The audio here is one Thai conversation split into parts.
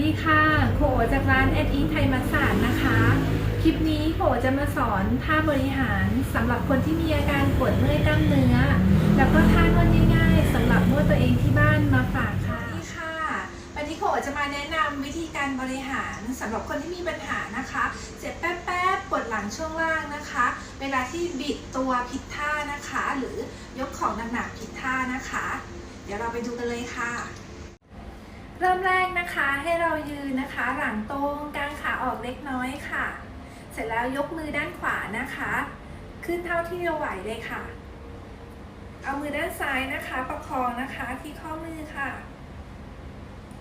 ดีค่ะโขจากร้านแอดอิงไทยมัสสานนะคะ คลิปนี้โขจะมาสอนท่าบริหารสำหรับคนที่มีอาการปวดเมื่อยกล้ามเนื้อ แล้วก็ท่านวดง่ายๆสำหรับนวดตัวเองที่บ้านมาฝากค่ะนี่ค่ะ วันนี้โขจะมาแนะนำวิธีการบริหารสำหรับคนที่มีปัญหานะคะ เจ็บแป๊บๆปวดหลังช่วงล่างนะคะ เวลาที่บิดตัวผิดท่านะคะ หรือยกของหนักๆผิดท่านะคะ เดี๋ยวเราไปดูกันเลยค่ะ เริ่มแรกนะคะให้เรายืนนะคะ หลังตรงกางขาออกเล็กน้อยค่ะ เสร็จแล้วยกมือด้านขวานะคะ ขึ้นเท่าที่เราไหวเลยค่ะ เอามือด้านซ้ายนะคะ ประคองนะคะที่ข้อมือค่ะ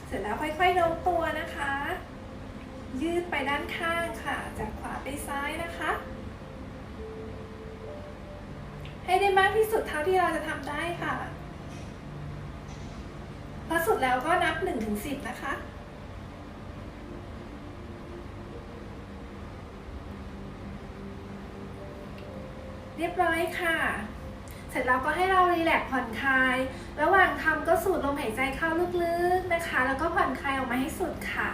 เสร็จแล้วค่อยๆโน้มตัวนะคะ ยืดไปด้านข้างค่ะ จากขวาไปซ้ายนะคะ ให้ได้มากที่สุดเท่าที่เราจะทำได้ค่ะ ดแล้วก็นับ1นถึงสินะคะ เรียบร้อยค่ะ เสร็จแล้วก็ให้เรารีแลกผ่อนคลาย ระหว่างทำก็สูดลมหายใจเข้าลึกๆนะคะ แล้วก็ผ่อนคลายออกมาให้สุดค่ะ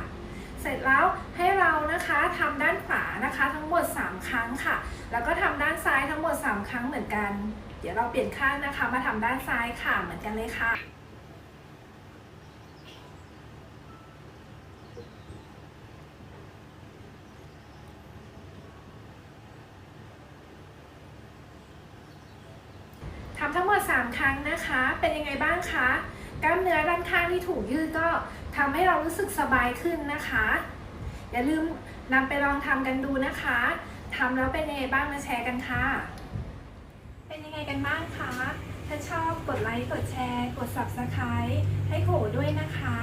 เสร็จแล้วให้เรานะคะทำด้านขวานะคะทั้งหมด 3 ครั้งค่ะ แล้วก็ทำด้านซ้ายทั้งหมด 3 ครั้งเหมือนกัน เดี๋ยวเราเปลี่ยนข้างนะคะมาทำด้านซ้ายค่ะเหมือนกันเลยค่ะ มด 3 ครั้งนะคะ เป็นยังไงบ้างคะ กล้ามเนื้อด้านข้างที่ถูกยืดก็ทำให้เรารู้สึกสบายขึ้นนะคะ อย่าลืมนำไปลองทำกันดูนะคะทำแล้วเป็นยังไงบ้างมาแชร์กันค่ะ เป็นยังไงกันบ้างคะ ถ้าชอบกดไลค์กดแชร์ กด subscribe ให้โขด้วยนะคะ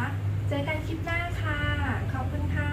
เจอกันคลิปหน้าค่ะ ขอบคุณค่ะ